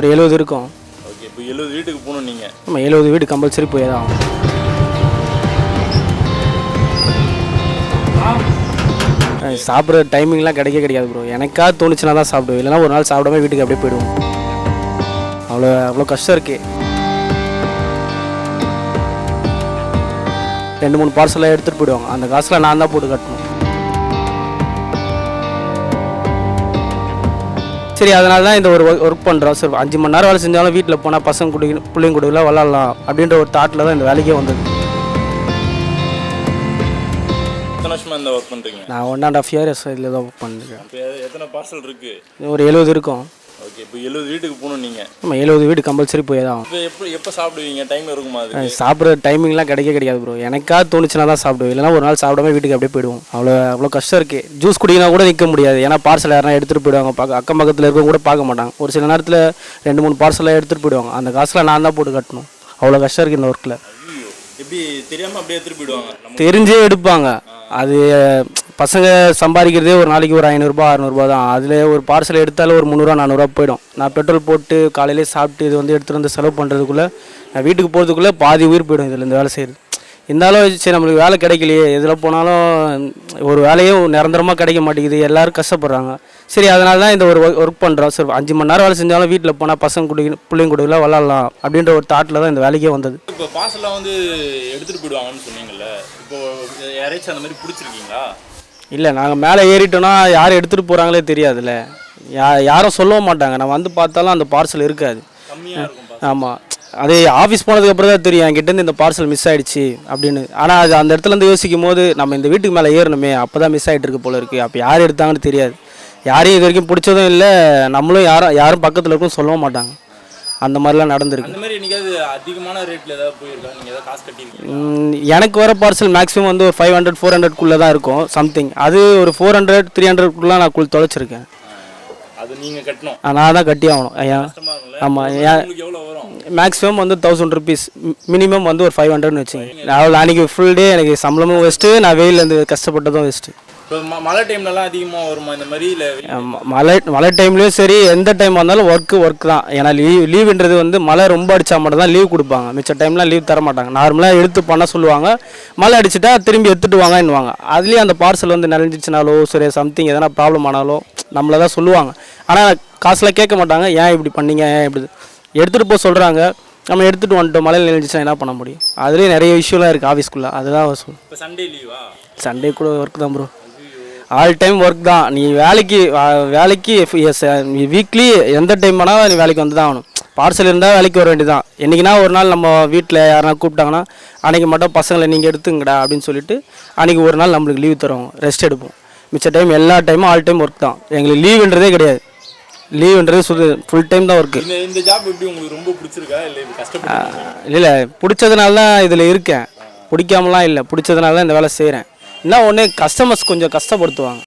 ஒரு எழுபது இருக்கும். ஓகே இப்போ எழுபது வீட்டுக்கு போகணும் நீங்கள் நம்ம எழுபது வீடு கம்பல்சரி போய் தான் ஆகணும். அஹ் சாப்பிட்ற டைமிங்லாம் கிடைக்க கிடைக்காது ப்ரோ எனக்கா தோணுச்சுன்னா தான் சாப்பிடுவேன். இல்லைன்னா ஒரு நாள் சாப்பிடாம வீட்டுக்கு அப்படியே போயிடுவோம் அவ்வளோ அவ்வளோ கஷ்டம் இருக்கு. ரெண்டு மூணு பார்சலாக எடுத்துகிட்டு போயிடுவாங்க. அந்த காசில் நான் தான் போட்டு கட்டணும். சரி அதனால தான் இந்த ஒரு ஒர்க் பண்ணுறோம் சரி அஞ்சு மணி நேரம் வேலை செஞ்சாலும் வீட்டில் போனால் பசங்க குடி பிள்ளைங்க குடிக்கலாம் விளாட்லாம் அப்படின்ற ஒரு தாட்டில் தான் இந்த வேலைக்கே வந்தது. நான் ஒன் அண்ட் ஆஃப் இயர்ஸ் இதில் தான் ஒர்க் இப்போ எத்தனை பார்சல் இருக்குது ஒரு எழுபது இருக்கும். ஓகே இப்போ எழுபது வீட்டுக்கு போகணும் நீங்கள் நம்ம எழுபது வீடு கம்பல்சரி போய் தான். இப்போ எப்போ எப்போ சாப்பிடுவீங்க? டைம் இருக்குமா அது சாப்பிட்ற டைமிங்லாம் கிடைக்க கிடைக்காது ப்ரோ எனக்கா தோணுச்சுன்னா தான் சாப்பிடுவேன். இல்லைன்னா ஒரு நாள் சாப்பிடாம வீட்டுக்கு அப்படியே போயிடுவோம். அவ்வளோ அவ்வளோ கஷ்டம் இருக்குது ஜூஸ் குடிக்கினா கூட நிற்க முடியாது. ஏன்னா பார்சல் யாரும் எடுத்துகிட்டு போயிடுவாங்க. பார்க்க அக்கம் பக்கத்தில் இருக்கவங்க கூட பார்க்க மாட்டாங்க. ஒரு சில நேரத்தில் ரெண்டு மூணு பார்சலாக எடுத்துகிட்டு போயிடுவாங்க. அந்த காசில் நான் தான் போட்டு கட்டணும். அவ்வளோ கஷ்டம் இருக்குது இந்த ஒர்க்கில் எப்படி தெரியாமல் அப்படியே எடுத்துகிட்டு போயிடுவாங்க? தெரிஞ்சே எடுப்பாங்க. அது பசங்க சம்பாதிக்கிறதே ஒரு நாளைக்கு ஒரு ஐநூறுரூபா அறநூறுபா தான். அதில் ஒரு பார்சல் எடுத்தாலும் ஒரு முந்நூறுரூவா நானூறுரூவா போயிடும். நான் பெட்ரோல் போட்டு காலையிலே சாப்பிட்டு இது வந்து எடுத்துகிட்டு வந்து செலவு பண்ணுறதுக்குள்ளே நான் வீட்டுக்கு போகிறதுக்குள்ளே பாதி உயிர் போயிடும் இதில் இந்த வேலை செய்கிறது இருந்தாலும் சரி நம்மளுக்கு வேலை கிடைக்கலையே. எதில் போனாலும் ஒரு வேலையும் நிரந்தரமாக கிடைக்க மாட்டேங்குது. எல்லோரும் கஷ்டப்படுறாங்க. சரி அதனால தான் இந்த ஒரு ஒர்க் பண்ணுறோம் சரி அஞ்சு மணி நேரம் வேலை செஞ்சாலும் வீட்டில் போனால் பசங்க குடி பிள்ளைங்க குடிக்கலாம் விளாட்லாம் அப்படின்ற ஒரு தாட்டில் தான் இந்த வேலைக்கே வந்தது. இப்போ பார்சல்லாம் வந்து எடுத்துகிட்டு போயிடுவாங்கன்னு சொன்னீங்கல்ல. இப்போ யாராச்சும் அந்த மாதிரி பிடிச்சிருக்கீங்களா? இல்லை நாங்கள் மேலே ஏறிட்டோன்னா யார் எடுத்துகிட்டு போகிறாங்களே தெரியாதுல்ல. யா யாரும் சொல்லவும் மாட்டாங்க. நான் வந்து பார்த்தாலும் அந்த பார்சல் இருக்காது. ஆமாம் அது ஆஃபீஸ் போனதுக்கு அப்புறம் தான் தெரியும். என்கிட்டேருந்து இந்த பார்சல் மிஸ் ஆயிடுச்சு அப்படின்னு. ஆனால் அது அந்த இடத்துல இருந்து யோசிக்கும் போது நம்ம இந்த வீட்டுக்கு மேலே ஏறணுமே. அப்போ தான் மிஸ் ஆகிட்டு இருக்கு போல இருக்குது அப்போ யார் எடுத்தாங்கன்னு தெரியாது. யாரையும் இது வரைக்கும் பிடிச்சதும் இல்லை. நம்மளும் யாரும் யாரும் பக்கத்தில் இருக்கும் சொல்லவும் மாட்டாங்க. அந்த மாதிரிலாம் நடந்திருக்கு. அந்த மாதிரி என்னைக்காவது அதிகமான ரேட்டில் ஏதாவது போயிருக்கா? நீங்கள் ஏதாவது காசு கட்டியிருக்கீங்க எனக்கு வர பார்சல் மேக்ஸிமம் வந்து ஒரு ஃபைவ் ஹண்ட்ரட் ஃபோர் ஹண்ட்ரட்குள்ளே தான் இருக்கும் சம்திங் அது ஒரு ஃபோர் ஹண்ட்ரட் த்ரீ ஹண்ட்ரட்குள்ளே நான் குள் தொலைச்சிருக்கேன். அது நீங்கள் கட்டணும். நான் தான் கட்டி ஆகணும். இருக்கும்ல. ஆமாம் மேக்ஸிமம் வந்து தௌசண்ட் ருபீஸ் மினிமம் வந்து ஒரு ஃபைவ் ஹண்ட்ரட்னு வச்சுங்க. நான் அன்றைக்கி ஃபுல் டே எனக்கு சம்பளமும் வேஸ்ட்டு நான் வெயிலேருந்து கஷ்டப்பட்டதும் வேஸ்ட்டு மழை டைம்லலாம் அதிகமாக வருமா? இந்த மாதிரி இல்லை மழை மழை டைம்லேயும் சரி எந்த டைம் வந்தாலும் ஒர்க்கு ஒர்க் தான். ஏன்னா லீவ் லீவுன்றது வந்து மழை ரொம்ப அடித்தா மட்டும் தான் லீவ் கொடுப்பாங்க. மிச்ச டைம்லாம் லீவ் தர மாட்டாங்க. நார்மலாக எடுத்து பண்ண சொல்லுவாங்க. மழை அடிச்சிட்டா திரும்பி எடுத்துட்டு வாங்கன்னுவாங்க. அதுலேயும் அந்த பார்சல் வந்து நனைஞ்சிச்சுனாலோ சரி சம்திங் எதனா ப்ராப்ளம் ஆனாலோ நம்மளை தான் சொல்லுவாங்க. ஆனால் காசில் கேட்க மாட்டாங்க. ஏன் இப்படி பண்ணீங்க? ஏன் இப்படி? எடுத்துகிட்டு போக சொல்கிறாங்க நம்ம எடுத்துகிட்டு வந்துட்டோம். மழையில் நினைஞ்சிச்சா என்ன பண்ண முடியும்? அதுலேயே நிறைய இஷ்யூலாம் இருக்குது ஆஃபீஸ்க்குள்ளே அதுதான் சொல் இப்போ சண்டே லீவா சண்டே கூட ஒர்க் தான் ப்ரோ ஆல் டைம் ஒர்க் தான். நீ வேலைக்கு வேலைக்கு வீக்லி எந்த டைம் வேணாலும் நீ வேலைக்கு வந்து தான் ஆகணும். பார்சல் இருந்தால் வேலைக்கு வர வேண்டியதான் என்றைக்குனா ஒரு நாள் நம்ம வீட்டில் யாருனா கூப்பிட்டாங்கன்னா அன்றைக்கி மட்டும் பசங்களை நீங்கள் எடுத்துங்கடா அப்படின்னு சொல்லிட்டு அன்றைக்கி ஒரு நாள் நம்மளுக்கு லீவ் தருவாங்க. ரெஸ்ட் எடுப்போம். மிச்ச டைம் எல்லா டைமும் ஆல் டைம் ஒர்க் தான். எங்களுக்கு லீவுன்றதே கிடையாது. லீவுன்றது சொல்லு ஃபுல் டைம் தான் ஒர்க்கு இந்த ஜாப் எப்படி உங்களுக்கு ரொம்ப பிடிச்சிருக்கா? இல்லை கஷ்டப்பட்டு இல்லை இல்லை. பிடிச்சதுனால தான் இதில் இருக்கேன். பிடிக்காமலாம் இல்லை. பிடிச்சதுனால தான் இந்த வேலை செய்கிறேன் என்ன ஒன்று கஸ்டமர்ஸ் கொஞ்சம் கஷ்டப்படுத்துவாங்க.